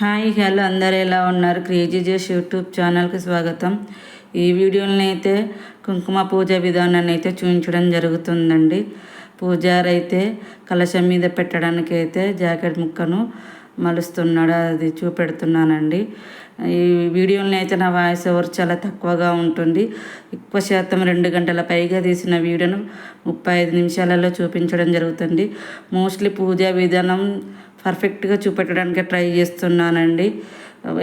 Hi hello అందరు ఎలా ఉన్నారు? క్రేజీ జేస్ యూట్యూబ్ ఛానల్కి స్వాగతం. ఈ వీడియోని అయితే కుంకుమ పూజ విధానాన్ని అయితే చూపించడం జరుగుతుందండి. పూజారి అయితే కలశం మీద పెట్టడానికి అయితే జాకెట్ ముక్కను మలుస్తున్నాడు అది చూపెడుతున్నానండి. ఈ వీడియోని అయితే నా వాయిస్ ఓవర్ చాలా తక్కువగా ఉంటుంది. ఎక్కువ శాతం రెండు గంటల పైగా తీసిన వీడియోను ముప్పై ఐదు నిమిషాలలో చూపించడం జరుగుతుంది. మోస్ట్లీ పూజా విధానం పర్ఫెక్ట్గా చూపెట్టడానికి ట్రై చేస్తున్నానండి.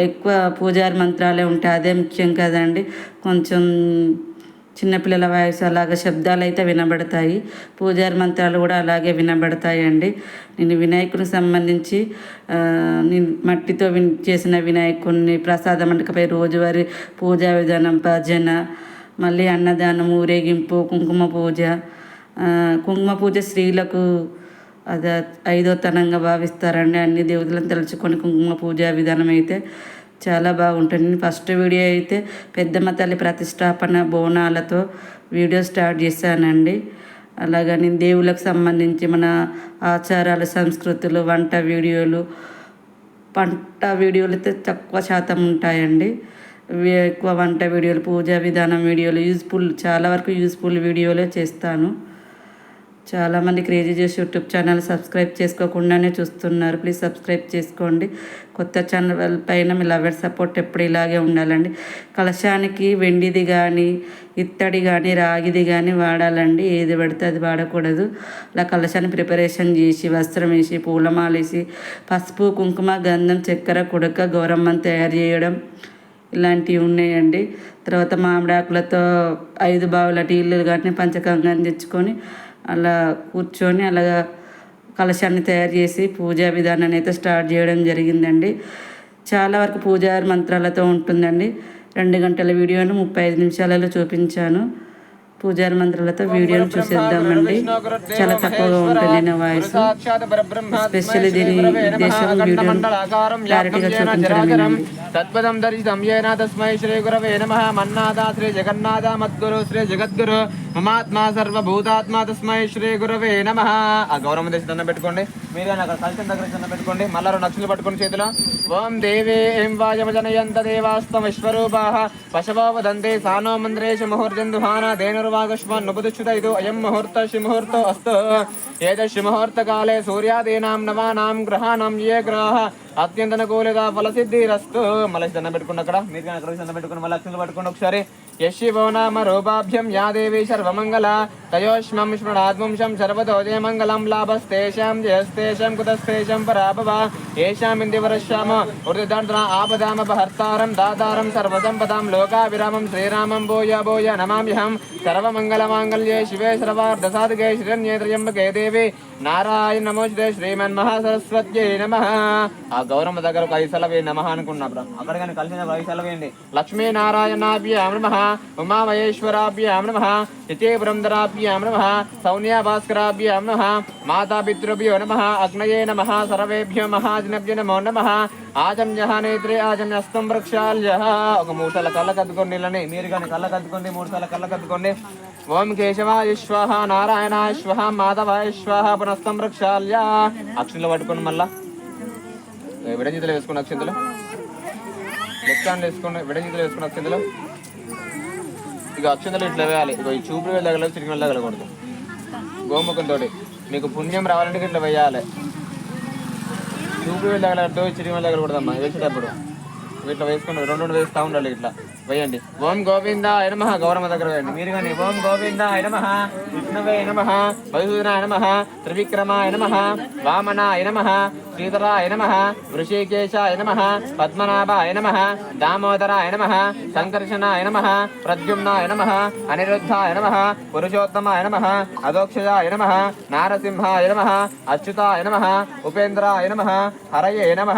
ఎక్కువ పూజారి మంత్రాలే ఉంటాయి అదే ముఖ్యం కదండి. కొంచెం చిన్నపిల్లల వాయిస్ అలాగే శబ్దాలు అయితే వినబడతాయి. పూజారి మంత్రాలు కూడా అలాగే వినబడతాయండి. నేను వినాయకునికి సంబంధించి నేను మట్టితో విన్ చేసిన వినాయకుడిని ప్రసాద మంటకపై రోజువారి పూజా విధానం భజన మళ్ళీ అన్నదానం ఊరేగింపు కుంకుమ పూజ కుంకుమ పూజ స్త్రీలకు అది ఐదో తనంగా భావిస్తారండి అన్ని దేవతలను తలుచుకొని కుంకుమ పూజ విధానం అయితే చాలా బాగుంటుంది. ఫస్ట్ వీడియో అయితే పెద్దమ్మ తల్లి ప్రతిష్టాపన బోనాలతో వీడియో స్టార్ట్ చేశానండి. అలాగని నేను దేవులకు సంబంధించి మన ఆచారాలు సంస్కృతులు వంట వీడియోలు పంట వీడియోలు అయితే తక్కువ శాతం ఉంటాయండి. ఎక్కువ వంట వీడియోలు పూజా విధానం వీడియోలు యూజ్ఫుల్ చాలా వరకు యూజ్ఫుల్ వీడియోలే చేస్తాను. చాలామంది క్రేజీ చేసి యూట్యూబ్ ఛానల్ సబ్స్క్రైబ్ చేసుకోకుండానే చూస్తున్నారు. ప్లీజ్ సబ్స్క్రైబ్ చేసుకోండి. కొత్త ఛానల్ పైన మీ లవర్ సపోర్ట్ ఎప్పుడు ఇలాగే ఉండాలండి. కలశానికి వెండిది కానీ ఇత్తడి కానీ రాగిది కానీ వాడాలండి. ఏది పడితే అది వాడకూడదు. అలా కలశాన్ని ప్రిపరేషన్ చేసి వస్త్రం వేసి పూలమాలేసి పసుపు కుంకుమ గంధం చక్కెర కుడక గౌరమ్మని తయారు చేయడం ఇలాంటివి ఉన్నాయండి. తర్వాత మామిడాకులతో ఐదు బావుల టీళ్ళు కానీ పంచకంగా తెచ్చుకొని అలా కూర్చొని అలాగా కలశాన్ని తయారు చేసి పూజా విధానాన్ని అయితే స్టార్ట్ చేయడం జరిగిందండి. చాలా వరకు పూజారి మంత్రాలతో ఉంటుందండి. రెండు గంటల వీడియోను ముప్పై ఐదు నిమిషాలలో చూపించాను. పూజారి మంత్రాలతో వీడియోను చూసేద్దామండి. చాలా తక్కువగా ఉంటుంది నా వాయిస్. ఎస్పెషల్లీ దీని ఉద్దేశం వీడియోను క్లారిటీగా చూపించడమేనండి తత్పదం దర్శితం ఏన తస్మై శ్రీ గురవే నమ మన్నాథ శ్రీ జగన్నాథ మద్గురు శ్రీ జగద్గురు మమాత్మ సర్వభూతాత్మ తస్మై శ్రీ గురవే నమ. ఆ గౌరవం దేశం దండం పెట్టుకోండి. మీరు అక్కడ కలిసిన దగ్గర దండం పెట్టుకోండి. మళ్ళా రెండు అక్షులు పట్టుకోండి చేతిలో. ఓం దేవే ఏం వాయమజనయంత దేవాస్తం పశవో వదంతే సానో మంద్రేష ముహూర్జందుహాన ధేనుర్వాగష్మాన్ నుపదుచ్యుత ఇదో అయం ముహూర్త శుముహూర్తో అస్తు ఏదశి ముహూర్తకాలే సూర్యాదీనాం నవానాం గ్రహాణం ఏ గ్రహ అత్యంతనుకూలిత ఫలసిద్ధిరస్తు మళ్ళీ దండం పెట్టుకోండి అక్కడ మీరు కానీ అక్కడ దండం పెట్టుకుని మళ్ళీ అక్షులు పట్టుకోండి ఒకసారి యశివో నామ రూపాభ్యం యాదేవి సర్వమంగళ తయోష్మం స్మృణాద్వంశం సర్వతో మంగళం లాభస్తేషాం జయస్తేషాం కుతస్తేషం పరాభవ ఏషాం ఇందివరశ్యామ వృద్ధాంతర ఆపదామపహర్తారం దాతారం సర్వసంపదాం లోకావిరామం శ్రీరామం భూయ భూయ నమామ్యహం సర్వమంగళమాంగళ్యే శివే సర్వార్ధసాధకే శిరణ్యే త్రయంబకే దేవి నారాయణ నమోస్తే శ్రీమన్ మహాసరస్వత్యై నమ ఆ గౌరమ్మ దగ్గర ఒక ఐసలవే నమ అనుకున్నా బ్రో. అక్కడ కానీ కలిసిన ఐదు సెలవు లక్ష్మీ నారాయణాభ్యాం నమ। ఉమామహేశ్వరాభ్యాం నమ చితే పురంధరాభ్యాం నమ సౌన్యాభాస్కరాభ్యాం నమ మాతాపితృభ్యో నమ అగ్నయే నమ సర్వేభ్యో మహాజనభ్య నమో నమ ఆజమ్య నేత్రే ఆజమ్యస్తం వృక్షాల్య ఒక మూడు సార్లు కళ్ళ కద్దుకోండి నీళ్ళని మీరు కానీ కళ్ళ కద్దుకోండి మూడు సార్లు కళ్ళ కద్దుకోండి ఓం కేశవాయ స్వహ నారాయణాయ స్వహ మాధవాయ స్వహ పునస్తం వృక్షాల్య అక్షులు పట్టుకోండి మళ్ళా విడజితలు వేసుకున్న అక్షంతలు. లెఫ్ట్ హ్యాండ్ వేసుకున్న విడజితలు వేసుకున్న అక్షంతలు. ఇక అక్షంతలు ఇట్లా వేయాలి. ఇక ఈ చూపులు వేలు తగలదు వెళ్ళగలకూడదు గోముఖంతో మీకు పుణ్యం రావాలంటే ఇట్లా వేయాలి. చూపులు వేలు తగలద్దు చిరిగిన వేసేటప్పుడు. ఇట్లా వేసుకుని రెండు రెండు వేస్తా ఉండాలి ఇట్లా. వేయండి. ఓం గోవింద ఎనమహ గౌరమ్మ దగ్గర వేయండి. మీరు కానీ ఓం గోవింద ఎనమహ విష్ణవే ఎనమహ మధుసూదనాయ నమ త్రివిక్రమ నమ వామన నమ శ్రీధరాయ నమ వృషికేశాయ నమ పద్మనాభాయ నమ దామోదరాయ నమ సంకర్షణాయ నమ ప్రద్యుమ్నాయ నమ అనిరుద్ధాయ నమ పురుషోత్తమాయ నమ అదోక్షజాయ నమ నారసింహాయ నమ అచ్యుతాయ నమ ఉపేంద్రాయ నమ హరయే నమ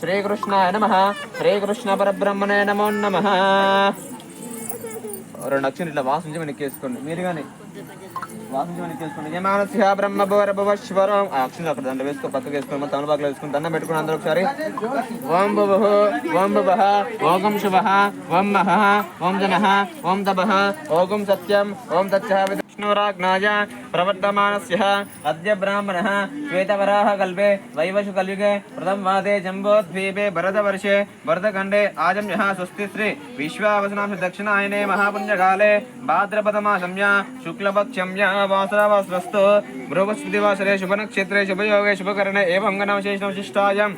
శ్రీకృష్ణాయ నమ శ్రీకృష్ణ పరబ్రహ్మణే నమో. నమ రెండు అక్షరం ఇట్లా వాసించి వెనక్కి వేసుకోండి. మీరు కానీ వాసించి వెనక్కి వేసుకోండి బ్రహ్మ భువర భువశ్వరం ఆ అక్షరం అక్కడ దండ వేసుకో పక్కకు వేసుకొని మొత్తం తమలపాకులో వేసుకొని దండం పెట్టుకుని అందరూ ఒకసారి ఓం భువ ఓం భువ ఓం శుభ ఓం మహ ఓం జన ఓం తప ఓం సత్యం ఓం తచ్చ विष्णुराज्ञाया प्रवर्तमानस्य। अद्य वैवशु श्वेतवराहकल्पे प्रथम वादे जम्बोद्वीपे भरत वर्षे भरतखंडे आज़म स्वस्तिश्री विश्वावसना दक्षिणायने महापुण्यकाले, भाद्रपदमासम्या, शुक्लपक्षम्या, वासरावासरस्तु, बृहस्पतिवासरे शुभनक्षत्रे, शुभयोगे, शुभकर्णे, एवं गणवशेषवशिष्टायम्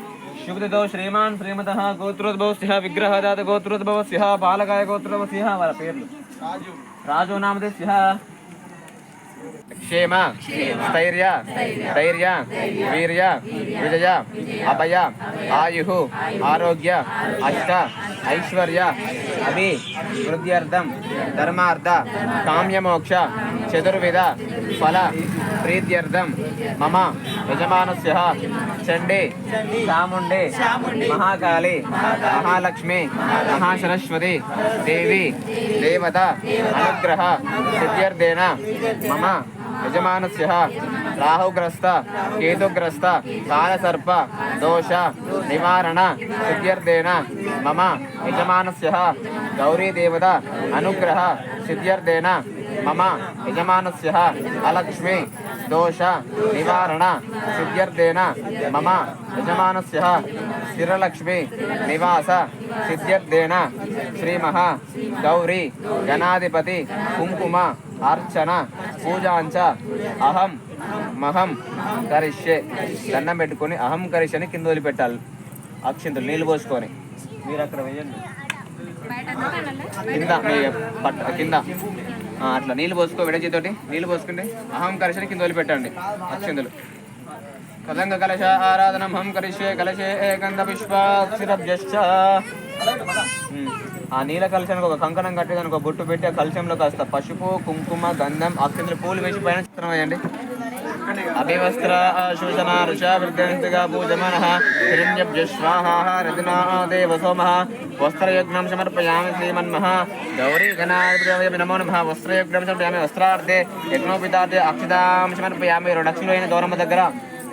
शुभदितो श्रीमान् श्रीमतः गोत्रोद्भवस्य विग्रहदात गोत्रोद्भवस्य बालकाय सिंह वाला पेर राजू राजू नामदेस्य क्षेम स्थर्य धैर्य वीर विजय अभय आयु आरोग्य अष्ट ఐశ్వర్య అభి వృద్ధ్యర్థం ధర్మార్థ కామ్యమోక్ష చతుర్విధ ఫల ప్రీత్యర్థం మమ యజమానస్య చండే చాముండే మహాకాళి మహాలక్ష్మి మహాసరస్వతి దేవి దేవత అనుగ్రహ సిద్ధ్యర్థేన మమ యజమానస్య రాహుగ్రస్త కేతుగ్రస్త కాలసర్ప దోష నివారణ సిద్ధ్యర్థేన మమ యజమానస్య గౌరీదేవత అనుగ్రహ సిద్ధ్యర్థేన మమ యజమానస్య అలక్ష్మి దోష నివారణ సిద్ధ్యర్థేన మమ యజమానస్య స్థిరలక్ష్మి నివాస సిద్ధ్యర్థేన శ్రీమహ గౌరీ గణాధిపతి కుంకుమ అర్చన పూజాంచ అహం మహం కరిష్యే. దండం పెట్టుకొని అహం కరిష్యని కింద వదిలిపెట్టాలి. అక్షింతలు నీళ్ళు పోసుకొని. మీరు అక్కడ వేయండి. కింద పట్ట కింద. అట్లా నీళ్ళు పోసుకో విడచేతోటి నీళ్ళు పోసుకుంటే అహం కరిషని కింద వదిలిపెట్టండి అక్షింతలు. కదంగ కలశ ఆరాధనం హం కరిష్యే కలశే గంధ పుష్పాక్షిరభ్యశ్చ ఆ నీల కలశానికి ఒక కంకణం కట్టి దానికి ఒక బొట్టు పెట్టి ఆ కలశంలో కాస్త పసుపు కుంకుమ గంధం అక్షింతలు పూలు వేసి పైన చిత్రం వేయండి. అభివస్త్ర శోషణ ఋషాభిర్గంతిగా వృద్ధ్యంతిగా పూజమన హిరణ్యభ్య రతినా దేవ సోమ వస్త్రయజ్ఞం సమర్పయామి శ్రీమన్మః గౌరీగణాధిపతి నమో నమ వస్త్రయజ్ఞం సమర్పయామి వస్త్రార్థే యజ్ఞోపితార్థే అక్షితాం సమర్పయామి రెండు అక్షులు గౌరమ్మ దగ్గర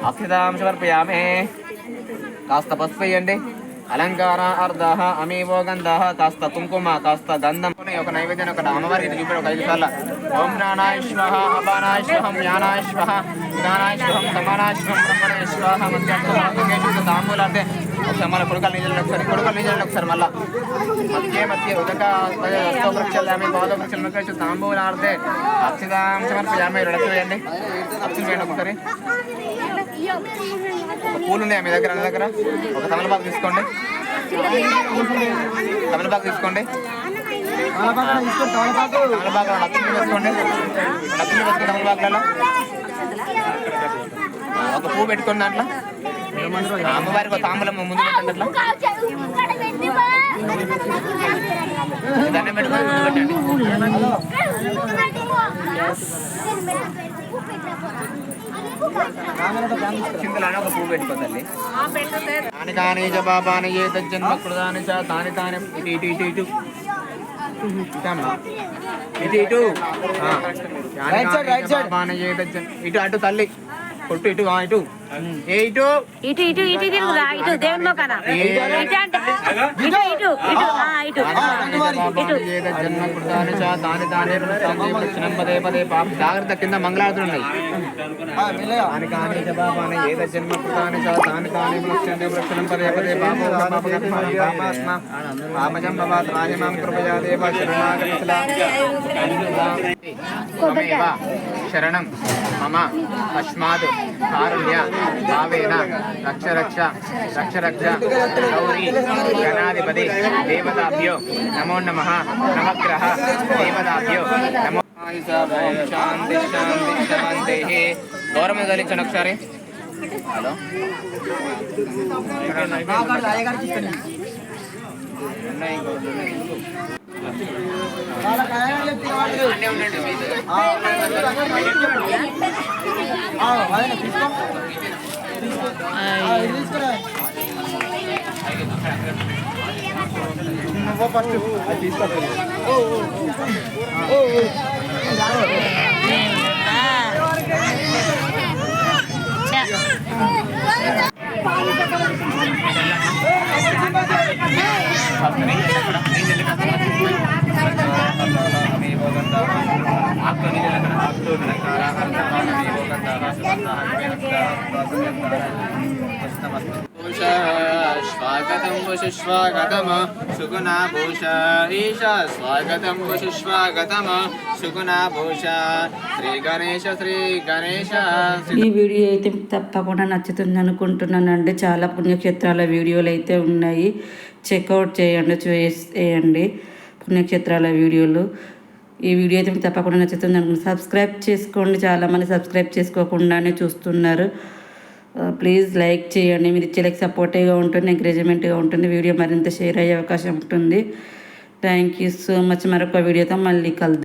అక్షితాం సమర్పయామి కాస్త పసుపు వేయండి అలంకార అర్ధ అమీవో గంధ కాస్త కుంకుమ కాస్త గంధం. ఒక నైవేద్యం ఒక అమ్మవారికి ఇది చూపాడు ఒక ఐదు సార్లు. ఓం నానాశ్వహ అపానాశ్వహం జ్ఞానాశ్వహ జ్ఞానాశ్వహం సమానాశ్వహం స్వహ జ్ఞానాయ స్వహం ఒకసారి మళ్ళీ కొడుకలు నీళ్ళు ఒకసారి కొడుకలు నీళ్ళు ఒకసారి మళ్ళీ. మధ్య మధ్య ఉదక వృక్షాలు పాదవృక్షాలు తాంబూలాడితే అక్షితాం రెండు వేయండి. అక్షలు వేయండి ఒకసారి పూలు ఉన్నాయా మీ దగ్గర అన్న దగ్గర? ఒక తమలపాకు తీసుకోండి. తమలపాకు తీసుకోండి. తమలపాకు రెండు అత్తులు వేసుకోండి. రెండు అత్తులు వేసుకోండి తమలపాకులలో? ఒక పువ్వు పెట్టుకోండి దాంట్లో. అమ్మవారికి తాంబూలం ముందు పెట్టండి అట్లా దండం పెట్టుకొని ముందు పెట్టండి. కాని చ ఏ తజ్జన్మ చ తాని తాని ఇటు ఇటు ఇటు ఇటు. ఇటు ఇటు ఆ. తాని కాని చ పాపాని ఏ తజ్జన్- ఇటు అటు తల్లి కొట్టు ఇటు ఇటు ఇటు? ఇటు ఇటు ఇటు తిరుగురా ఇటు దేవుని మొక్కన ఇటు అంటే ఇటు ఇటు ఇటు ఆ, ఇటు. ఇటు తాని వృత్తాంతే దక్షిణం పదే పదే పాప జాగ్రత్త కింద మంగళారతులు ఉన్నాయి తాని కాని పాపాని ఏద జన్మ కృతాని చ తాని వృక్షంతే వృక్షణం పదే పదే పాపో కృపయా దేవ శరణాగతిలా త్వమేవ శరణం. మమ. తస్మాత్ కారుణ్య. భావేన రక్ష రక్ష రక్ష రక్ష గౌరీ గణాధిపతి దేవతాభ్యో నమో నమ నవగ్రహ దేవతాభ్యో నమో ఓం శాంతి శాంతి శాంతి గౌరవం ధరించండి ఒకసారి హలో ఉన్నాయి, ఇంకొకటి ఉన్నాయి. అన్నీ ఉండండి మీది. ఆకులో నీళ్ళు ఎక్కడ? భూష స్వాగతం వశుస్వాగతమ సుగుణా భూష ఈశ స్వాగతం వశుస్వాగతమ సుగుణా భూష శ్రీ గణేశ శ్రీ గణేశ శ్రీ ఈ వీడియో అయితే తప్పకుండా నచ్చుతుంది అనుకుంటున్నానండి. చాలా పుణ్యక్షేత్రాల వీడియోలు అయితే ఉన్నాయి. చెక్అవుట్ చేయండి చేయండి పుణ్యక్షేత్రాల వీడియోలు. ఈ వీడియో అయితే మీకు తప్పకుండా నచ్చుతుంది అనుకుంటున్నాను సబ్స్క్రైబ్ చేసుకోండి. చాలామంది సబ్స్క్రైబ్ చేసుకోకుండానే చూస్తున్నారు. ప్లీజ్ లైక్ చేయండి. మీరు ఇచ్చే లైక్ సపోర్టివ్గా ఉంటుంది ఎంకరేజ్మెంట్గా ఉంటుంది. వీడియో మరింత షేర్ అయ్యే అవకాశం ఉంటుంది. థ్యాంక్ యూ సో మచ్ మరొక వీడియోతో మళ్ళీ కలుద్దాం.